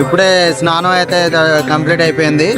ఇప్పుడే స్నానం అయితే కంప్లీట్ అయిపోయింది.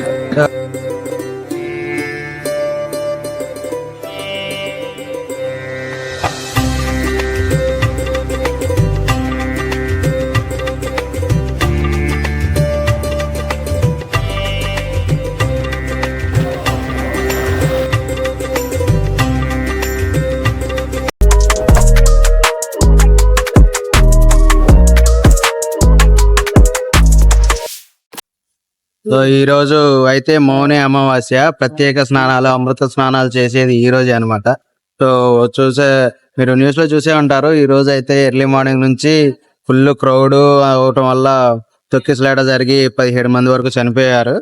సో ఈ రోజు అయితే మౌని అమావాస్య ప్రత్యేక స్నానాలు అమృత స్నానాలు చేసేది ఈ రోజే అనమాట సో చూసే మీరు న్యూస్లో చూసే ఉంటారు ఈ రోజు అయితే ఎర్లీ మార్నింగ్ నుంచి ఫుల్ క్రౌడ్ అవటం వల్ల తొక్కిసలాట జరిగి పదిహేడు మంది వరకు చనిపోయారు.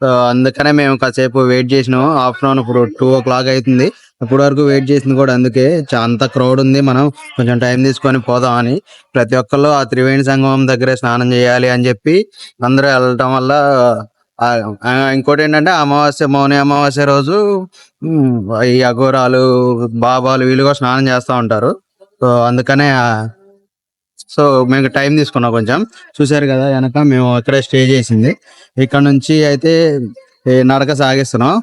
సో అందుకనే మేము కాసేపు వెయిట్ చేసినాము. ఆఫ్టర్నూన్ ఇప్పుడు టూ ఓ క్లాక్ అవుతుంది. ఇప్పుడు వరకు వెయిట్ చేసింది కూడా. అందుకే అంత క్రౌడ్ ఉంది. మనం కొంచెం టైం తీసుకొని పోదాం అని. ప్రతి ఒక్కళ్ళు ఆ త్రివేణి సంగమం దగ్గరే స్నానం చేయాలి అని చెప్పి అందరూ వెళ్ళటం వల్ల ఇంకోటి ఏంటంటే అమావాస్య మౌని అమావాస్య రోజు ఈ అఘోరాలు బాబాలు వీళ్ళు కూడా స్నానం చేస్తూ ఉంటారు. సో అందుకనే సో మేము టైం తీసుకున్నాం కొంచెం. చూసారు కదా వెనక మేము అక్కడే స్టే చేసింది. ఇక్కడ నుంచి అయితే నడక సాగిస్తున్నాం.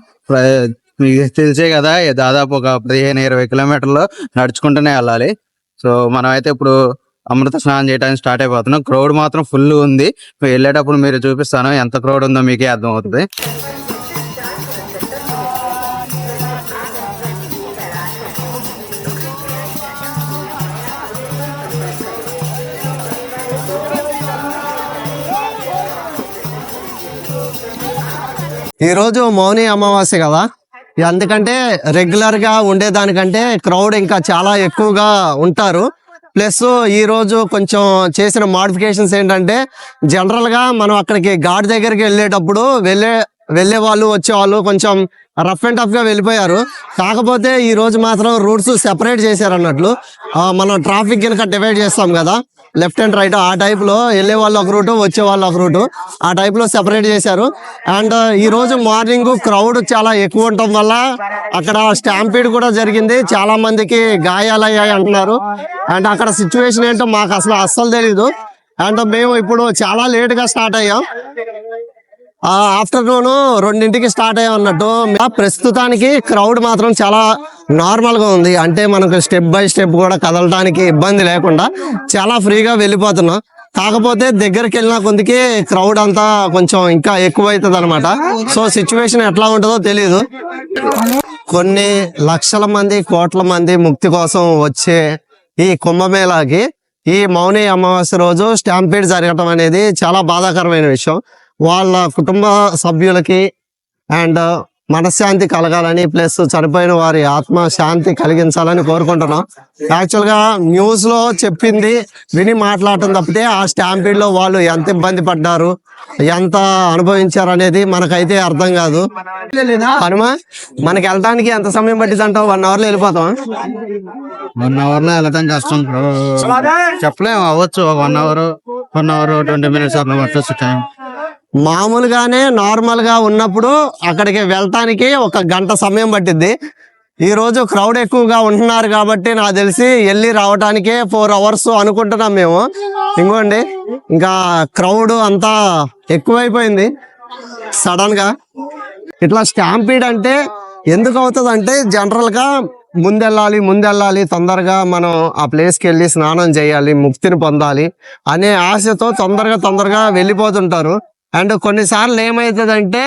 మీకు తెలిసే కదా దాదాపు ఒక పదిహేను ఇరవై కిలోమీటర్లు నడుచుకుంటూనే వెళ్ళాలి. సో మనం అయితే ఇప్పుడు అమృత స్నానం చేయడానికి స్టార్ట్ అయిపోతున్నాం. క్రౌడ్ మాత్రం ఫుల్ ఉంది. వెళ్ళేటప్పుడు మీరు చూపిస్తాను. ఎంత క్రౌడ్ ఉందో మీకే అర్థం అవుతుంది మౌని అమావాస్య కదా? ఎందుకంటే రెగ్యులర్గా ఉండేదానికంటే క్రౌడ్ ఇంకా చాలా ఎక్కువగా ఉంటారు. ప్లస్ ఈరోజు కొంచెం చేసిన మాడిఫికేషన్స్ ఏంటంటే జనరల్గా మనం అక్కడికి ఘాట్ దగ్గరికి వెళ్ళేటప్పుడు వెళ్ళే వెళ్ళే వాళ్ళు వచ్చే వాళ్ళు కొంచెం రఫ్ అండ్ టఫ్గా వెళ్ళిపోయారు. కాకపోతే ఈ రోజు మాత్రం రూట్స్ సెపరేట్ చేశారు అన్నట్లు మనం ట్రాఫిక్ కనుక డివైడ్ చేస్తాం కదా లెఫ్ట్ అండ్ రైట్ ఆ టైప్లో వెళ్ళే వాళ్ళు ఒక రూట్ వచ్చే వాళ్ళు ఒక రూటు ఆ టైప్లో సెపరేట్ చేశారు. అండ్ ఈ రోజు మార్నింగ్ క్రౌడ్ చాలా ఎక్కువ ఉండటం వల్ల అక్కడ స్టాంపీడ్ కూడా జరిగింది. చాలా మందికి గాయాలయ్యాయి అంటున్నారు. అండ్ అక్కడ సిచ్యువేషన్ ఏంటో మాకు అసలు అస్సలు తెలీదు. అండ్ మేము ఇప్పుడు చాలా లేట్గా స్టార్ట్ అయ్యాం. ఆఫ్టర్నూన్ రెండింటికి స్టార్ట్ అయ్యే అన్నట్టు. ప్రస్తుతానికి క్రౌడ్ మాత్రం చాలా నార్మల్గా ఉంది. అంటే మనకు స్టెప్ బై స్టెప్ కూడా కదలడానికి ఇబ్బంది లేకుండా చాలా ఫ్రీగా వెళ్ళిపోతున్నాం. కాకపోతే దగ్గరికి వెళ్ళిన కొందికి క్రౌడ్ అంతా కొంచెం ఇంకా ఎక్కువ అవుతుంది అనమాట సో సిచ్యువేషన్ ఎట్లా ఉంటుందో తెలియదు కొన్ని లక్షల మంది కోట్ల మంది ముక్తి కోసం వచ్చే ఈ కుంభమేళాకి ఈ మౌని అమావాస్య రోజు స్టాంపీడ్ జరగటం అనేది చాలా బాధాకరమైన విషయం. వాళ్ళ కుటుంబ సభ్యులకి అండ్ మనశ్శాంతి కలగాలని ప్లస్ చనిపోయిన వారి ఆత్మ శాంతి కలిగించాలని కోరుకుంటున్నాం. యాక్చువల్గా న్యూస్లో చెప్పింది విని మాట్లాడటం తప్పితే ఆ స్టాంపీడ్లో వాళ్ళు ఎంత ఇబ్బంది పడ్డారు ఎంత అనుభవించారు అనేది మనకైతే అర్థం కాదు. హనుమా మనకి వెళ్ళడానికి ఎంత సమయం పట్టింది అంటావు వన్ అవర్లో వెళ్ళిపోతాం వన్ అవర్లో వెళ్ళటం కష్టం చెప్పలేము అవ్వచ్చు. One hour one hour twenty minutes అట్లా పట్టొచ్చు టైం. మామూలుగానే నార్మల్గా ఉన్నప్పుడు అక్కడికి వెళ్ళటానికి ఒక గంట సమయం పట్టింది ఈరోజు క్రౌడ్ ఎక్కువగా ఉంటున్నారు కాబట్టి నాకు తెలిసి వెళ్ళి రావటానికే ఫోర్ అవర్స్ అనుకుంటున్నాం మేము. ఇంకోండి ఇంకా క్రౌడ్ అంతా ఎక్కువైపోయింది. సడన్గా ఇట్లా స్టాంపీడ్ అంటే ఎందుకు అవుతుంది అంటే జనరల్గా ముందెళ్ళాలి ముందెళ్ళాలి తొందరగా మనం ఆ ప్లేస్కి వెళ్ళి స్నానం చేయాలి ముక్తిని పొందాలి అనే ఆశతో తొందరగా తొందరగా వెళ్ళిపోతుంటారు. అండ్ కొన్నిసార్లు ఏమవుతుందంటే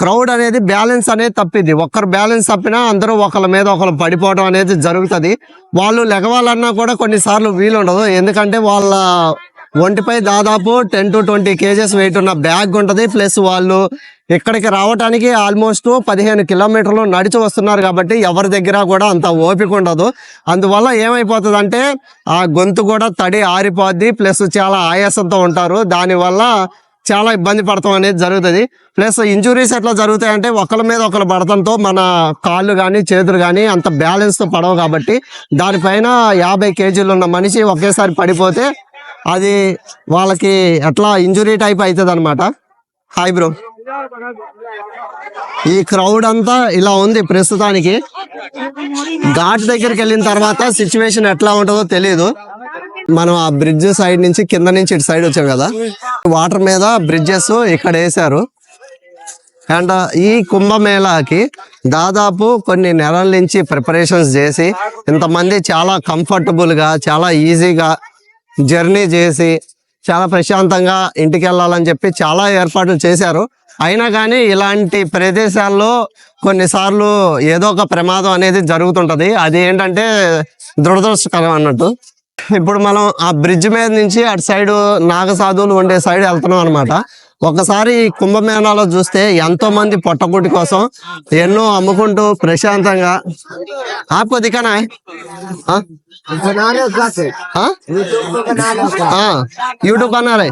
క్రౌడ్ అనేది బ్యాలెన్స్ అనేది తప్పింది ఒక్కరు బ్యాలెన్స్ తప్పినా అందరూ ఒకళ్ళ మీద ఒకరు పడిపోవడం అనేది జరుగుతుంది. వాళ్ళు లెగవాలన్నా కూడా కొన్నిసార్లు వీలు ఉండదు ఎందుకంటే వాళ్ళ ఒంటిపై దాదాపు ten to twenty kgs weight ఉన్న బ్యాగ్ ఉంటుంది. ప్లస్ వాళ్ళు ఇక్కడికి రావడానికి ఆల్మోస్ట్ పదిహేను కిలోమీటర్లు నడిచి వస్తున్నారు కాబట్టి ఎవరి దగ్గర కూడా అంత ఓపిక ఉండదు. అందువల్ల ఏమైపోతుంది అంటే ఆ గొంతు కూడా తడి ఆరిపోద్ది. ప్లస్ చాలా ఆయాసంతో ఉంటారు. దానివల్ల చాలా ఇబ్బంది పడతాం అనేది జరుగుతుంది. ప్లస్ ఇంజురీస్ ఎట్లా జరుగుతాయంటే ఒకరి మీద ఒకరు పడటంతో మన కాళ్ళు కానీ చేతులు కానీ అంత బ్యాలెన్స్తో పడవు కాబట్టి దానిపైన యాభై కేజీలు ఉన్న మనిషి ఒకేసారి పడిపోతే అది వాళ్ళకి ఎట్లా ఇంజురీ టైప్ అవుతుంది అనమాట హాయ్ బ్రో. ఈ క్రౌడ్ అంతా ఇలా ఉంది ప్రస్తుతానికి. ఘాట్ దగ్గరికి వెళ్ళిన తర్వాత సిచ్యువేషన్ ఎట్లా ఉంటుందో తెలియదు మనం ఆ బ్రిడ్జ్ సైడ్ నుంచి కింద నుంచి ఇటు సైడ్ వచ్చాం కదా. వాటర్ మీద బ్రిడ్జెస్ ఇక్కడ వేశారు. అండ్ ఈ కుంభమేళాకి దాదాపు కొన్ని నెలల నుంచి ప్రిపరేషన్స్ చేసి ఇంతమంది చాలా కంఫర్టబుల్గా గా చాలా ఈజీగా జర్నీ చేసి చాలా ప్రశాంతంగా ఇంటికి వెళ్ళాలని చెప్పి చాలా ఏర్పాట్లు చేశారు. అయినా కానీ ఇలాంటి ప్రదేశాల్లో కొన్నిసార్లు ఏదో ఒక ప్రమాదం అనేది జరుగుతుంటది. అది ఏంటంటే దురదృష్టకరం అన్నట్టు. ఇప్పుడు మనం ఆ బ్రిడ్జ్ మీద నుంచి అటు సైడ్ నాగసాధువులు ఉండే సైడ్ వెళ్తున్నాం అనమాట ఒకసారి ఈ కుంభమేళాలో చూస్తే ఎంతో మంది పొట్టకూటి కోసం ఎన్నో అమ్ముకుంటూ ప్రశాంతంగా ఆపో దికానా यूट्यूब बना रहे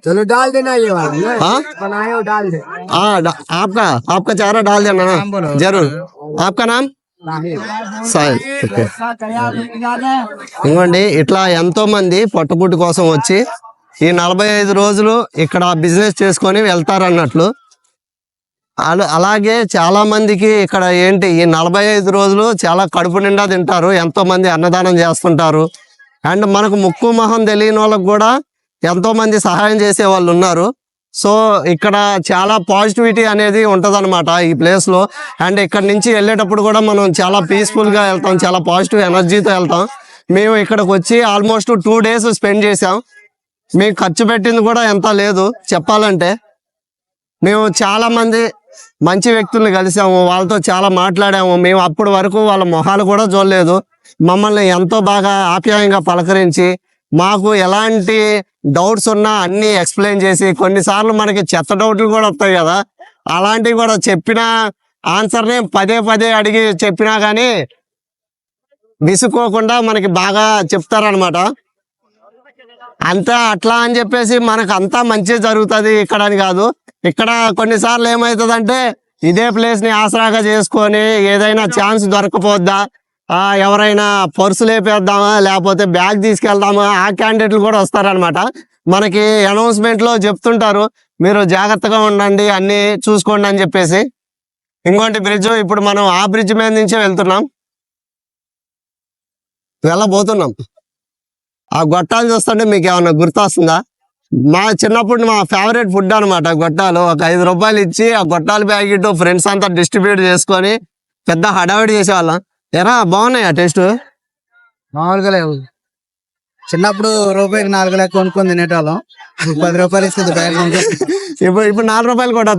चलो डाल देना ये वाला हाँ बनाए हो डाल दे हाँ डा- आपका आपका चारा डाल देना ना जरूर आपका नाम సాయిల్ ఓకే ఇంకోండి ఇట్లా ఎంతో మంది పొట్టపుట్టి కోసం వచ్చి ఈ నలభై ఐదు రోజులు ఇక్కడ బిజినెస్ చేసుకొని వెళ్తారన్నట్లు. అల- అలాగే చాలా మందికి ఇక్కడ ఏంటి ఈ నలభై ఐదు రోజులు చాలా కడుపు నిండా తింటారు ఎంతో మంది అన్నదానం చేస్తుంటారు. అండ్ మనకు ముక్కు మొహం తెలియని వాళ్ళకి కూడా ఎంతో మంది సహాయం చేసే వాళ్ళు ఉన్నారు. సో ఇక్కడ చాలా పాజిటివిటీ అనేది ఉంటదన్నమాట ఈ ప్లేస్లో అండ్ ఇక్కడ నుంచి వెళ్ళేటప్పుడు కూడా మనం చాలా పీస్ఫుల్గా వెళ్తాం చాలా పాజిటివ్ ఎనర్జీతో వెళ్తాం. మేము ఇక్కడికి వచ్చి ఆల్మోస్ట్ టూ డేస్ స్పెండ్ చేసాం మేము ఖర్చు పెట్టింది కూడా ఎంత లేదు చెప్పాలంటే. మేము చాలా మంది మంచి వ్యక్తుల్ని కలిసాము వాళ్ళతో చాలా మాట్లాడాము. మేము అప్పటి వరకు వాళ్ళ మొహాలు కూడా చూడలేదు. మమ్మల్ని ఎంతో బాగా ఆప్యాయంగా పలకరించి మాకు ఎలాంటి డౌట్స్ ఉన్నా అన్ని ఎక్స్ప్లెయిన్ చేసి కొన్నిసార్లు మనకి చెత్త డౌట్లు కూడా వస్తాయి కదా. అలాంటివి కూడా చెప్పిన ఆన్సర్ని పదే పదే అడిగి చెప్పినా కానీ విసుకోకుండా మనకి బాగా చెప్తారనమాట అంతా అట్లా అని చెప్పేసి మనకు అంతా మంచి జరుగుతుంది ఇక్కడ అని కాదు. ఇక్కడ కొన్నిసార్లు ఏమవుతుందంటే ఇదే ప్లేస్ని ఆసరాగా చేసుకొని ఏదైనా ఛాన్స్ దొరకపోద్దా ఎవరైనా పర్సు లేపేద్దామా లేకపోతే బ్యాగ్ తీసుకెళ్దామా ఆ క్యాండిడేట్లు కూడా వస్తారనమాట మనకి అనౌన్స్మెంట్లో చెప్తుంటారు మీరు జాగ్రత్తగా ఉండండి అన్నీ చూసుకోండి అని చెప్పేసి. ఇంకోటి బ్రిడ్జ్ ఇప్పుడు మనం ఆ బ్రిడ్జ్ మీద నుంచే వెళ్తున్నాం. వెళ్ళబోతున్నాం. ఆ గొట్టాలు చూస్తుంటే మీకు ఏమన్నా గుర్తొస్తుందా? మా చిన్నప్పుడు మా ఫేవరెట్ ఫుడ్ అనమాట గొట్టాలు. ఒక ఐదు రూపాయలు ఇచ్చి ఆ గొట్టాల ప్యాకెట్ ఫ్రెండ్స్ అంతా డిస్ట్రిబ్యూట్ చేసుకొని పెద్ద హడావిడి చేసేవాళ్ళం. ఎరా బాగున్నాయా టేస్ట్? మామూలుగా లేవు చిన్నప్పుడు రూపాయికి నాలుగు లెక్క కొనుక్కొని తినేటోళ్ళం. పది రూపాయలు ఇస్తుంది కొనుక్కొని. ఇప్పుడు ఇప్పుడు నాలుగు రూపాయలు కూడా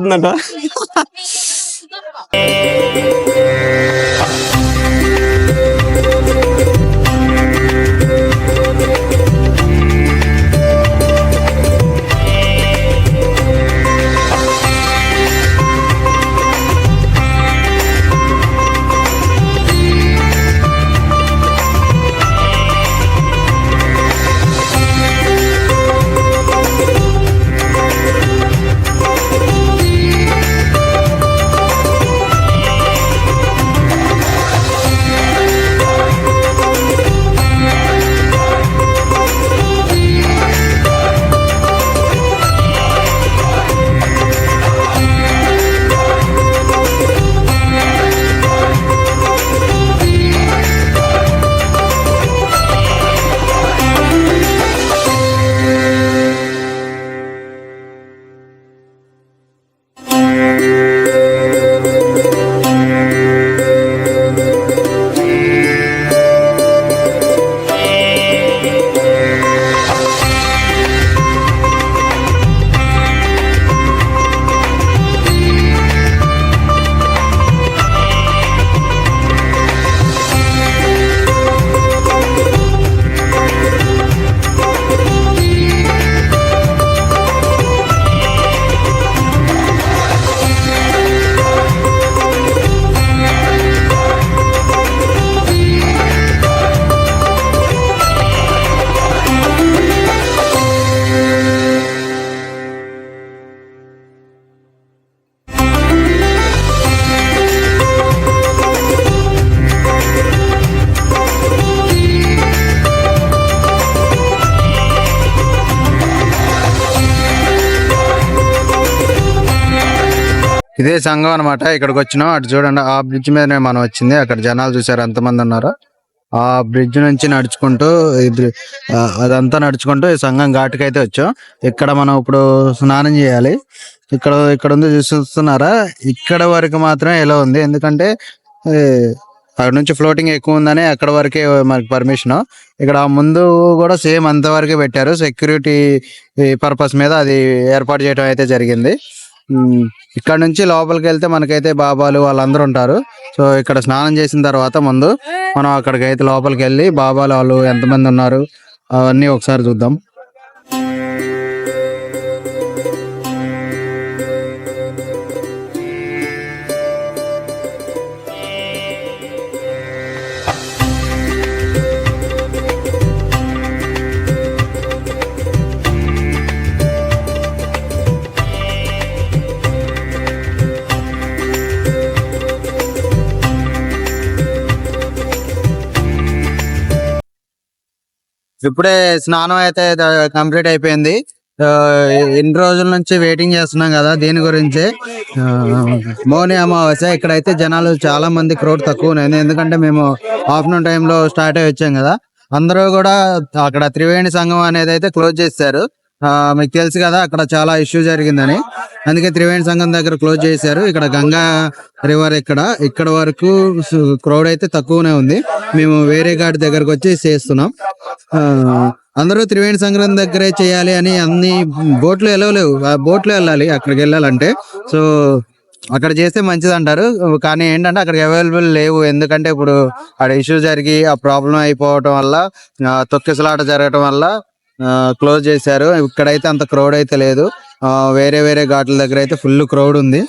ఇదే సంఘం అన్నమాట. ఇక్కడికి వచ్చినాం. అటు చూడండి ఆ బ్రిడ్జ్ మీదనే మనం వచ్చింది. అక్కడ జనాలు చూసారు ఎంతమంది ఉన్నారు. ఆ బ్రిడ్జ్ నుంచి నడుచుకుంటూ అదంతా నడుచుకుంటూ ఈ సంఘం ఘాటుకి అయితే వచ్చాం. ఇక్కడ మనం ఇప్పుడు స్నానం చేయాలి. ఇక్కడ ఇక్కడ ఉంది చూస్తున్నారా? ఇక్కడ వరకు మాత్రమే ఎలా ఉంది? ఎందుకంటే అక్కడ నుంచి ఫ్లోటింగ్ ఎక్కువ ఉందని అక్కడ వరకే మనకి పర్మిషన్ ఇక్కడ ముందు కూడా సేమ్ అంతవరకే పెట్టారు. సెక్యూరిటీ పర్పస్ మీద అది ఏర్పాటు చేయడం అయితే జరిగింది. ఇక్కడ నుంచి లోపలికి వెళ్తే మనకైతే బాబాలు వాళ్ళందరూ ఉంటారు. సో ఇక్కడ స్నానం చేసిన తర్వాత ముందు మనం అక్కడికి అయితే లోపలికి వెళ్ళి బాబాలు వాళ్ళు ఎంతమంది ఉన్నారు అవన్నీ ఒకసారి చూద్దాం. ఇప్పుడే స్నానం అయితే కంప్లీట్ అయిపోయింది. ఆ, ఎన్ని రోజుల నుంచి వెయిటింగ్ చేస్తున్నాం కదా దీని గురించి. మౌని అమావాస్య ఇక్కడైతే జనాలు చాలా మంది క్రౌడ్ తక్కువ ఉంది. ఎందుకంటే మేము ఆఫ్టర్నూన్ టైంలో స్టార్ట్ అయ్యి వచ్చాం కదా. అందరూ కూడా అక్కడ త్రివేణి సంఘం అనేది అయితే క్లోజ్ చేశారు. ఆ, మీకు తెలుసు కదా అక్కడ చాలా ఇష్యూ జరిగిందని. అందుకే త్రివేణి సంఘం దగ్గర క్లోజ్ చేశారు. ఇక్కడ గంగా రివర్ ఇక్కడ. ఇక్కడ వరకు క్రౌడ్ అయితే తక్కువనే ఉంది. మేము వేరే ఘాట్ దగ్గరకు వచ్చి చేస్తున్నాం. అందరూ త్రివేణి సంగ్రహం దగ్గరే చేయాలి అని అన్ని బోట్లు వెళ్ళలేవు ఆ బోట్లు వెళ్ళాలి అక్కడికి వెళ్ళాలంటే. సో అక్కడ చేస్తే మంచిది అంటారు కానీ ఏంటంటే అక్కడికి అవైలబుల్ లేవు. ఎందుకంటే ఇప్పుడు అక్కడ ఇష్యూ జరిగి ఆ ప్రాబ్లం అయిపోవటం వల్ల తొక్కిసలాట జరగటం వల్ల క్లోజ్ చేశారు. ఇక్కడైతే అంత క్రౌడ్ అయితే లేదు. వేరే వేరే ఘాట్ల దగ్గర అయితే ఫుల్ క్రౌడ్ ఉంది.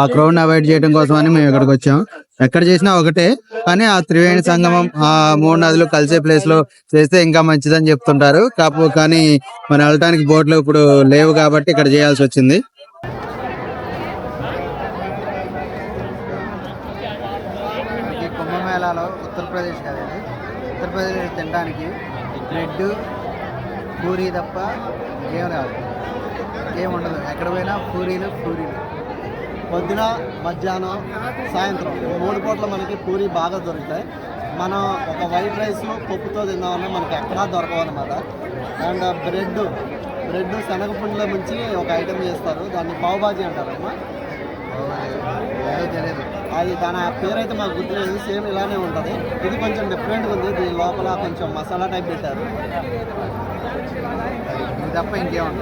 ఆ క్రౌడ్ అవాయిడ్ చేయడం కోసం అని మేము ఇక్కడికి వచ్చాం. ఎక్కడ చేసినా ఒకటే కానీ ఆ త్రివేణి సంగమం ఆ మూడు నదులు కలిసే ప్లేస్లో చేస్తే ఇంకా మంచిదని చెప్తుంటారు. కాపు కానీ మనం వెళ్ళటానికి బోట్లు ఇప్పుడు లేవు కాబట్టి ఇక్కడ చేయాల్సి వచ్చింది. కుంభమేళాలో ఉత్తరప్రదేశ్ కదా ఇది. ఉత్తరప్రదేశ్ తినడానికి బ్రెడ్ పూరి తప్ప ఏం రాదు. ఏం ఉండదు ఎక్కడ పోయినా పూరీలు పూరీలు. పొద్దున మధ్యాహ్నం సాయంత్రం. మూడు పూట్ల మనకి పూరి బాగా దొరుకుతాయి. మనం ఒక వైట్ రైస్ పప్పుతో తిందామన్నా మనకి ఎక్కడా దొరకవు అనమాట అండ్ బ్రెడ్ బ్రెడ్ శనగపిండిలో ముంచి ఒక ఐటెం చేస్తారు. దాన్ని పావు బాజీ అంటారు అమ్మా ఏదో తెలియదు అది దాని పేరు అయితే మాకు గుర్తులేదు. సేమ్ ఇలానే ఉంటుంది. ఇది కొంచెం డిఫరెంట్గా ఉంది. దీని లోపల కొంచెం మసాలా టైప్ పెట్టారు. తప్ప ఇంకేం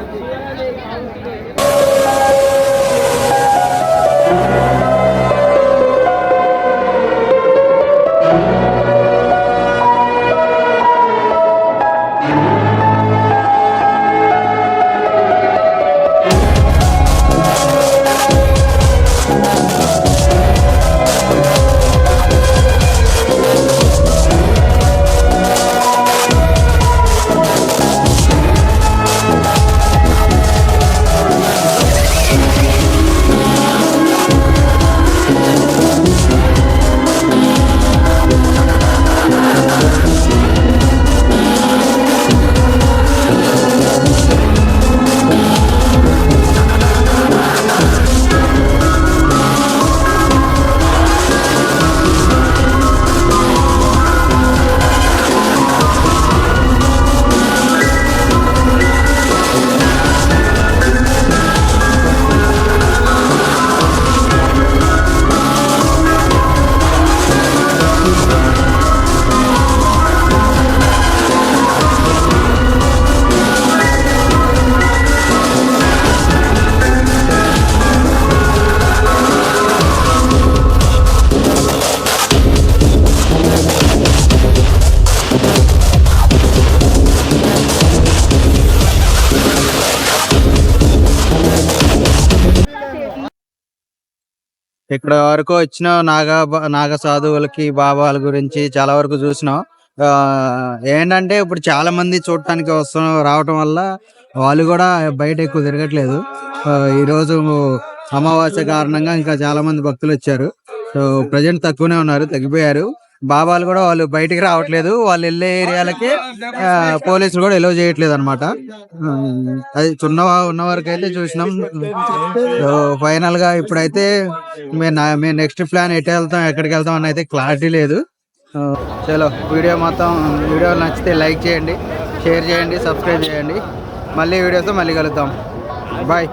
ఇక్కడ వరకు వచ్చిన నాగా నాగ సాధువులకి బాబాల గురించి చాలా వరకు చూసినాం. ఆ, ఏంటంటే ఇప్పుడు చాలా మంది చూడటానికి వస్తున్న రావటం వల్ల వాళ్ళు కూడా బయట ఎక్కువ తిరగట్లేదు. ఈరోజు ఈ రోజు అమావాస్య కారణంగా ఇంకా చాలా మంది భక్తులు వచ్చారు. సో ప్రజెంట్ తక్కువనే ఉన్నారు తగ్గిపోయారు. బాబాలు కూడా వాళ్ళు బయటికి రావట్లేదు. వాళ్ళు వెళ్ళే ఏరియాలకి పోలీసులు కూడా ఎలో చేయట్లేదు అనమాట అది చిన్న ఉన్న వరకు అయితే చూసినాం ఫైనల్గా ఇప్పుడైతే మేము నెక్స్ట్ ప్లాన్ ఎటు వెళ్తాం ఎక్కడికి వెళ్తాం అని అయితే క్లారిటీ లేదు. చలో వీడియో మొత్తం వీడియో నచ్చితే లైక్ చేయండి షేర్ చేయండి సబ్స్క్రైబ్ చేయండి. మళ్ళీ వీడియోతో మళ్ళీ కలుద్దాం. బాయ్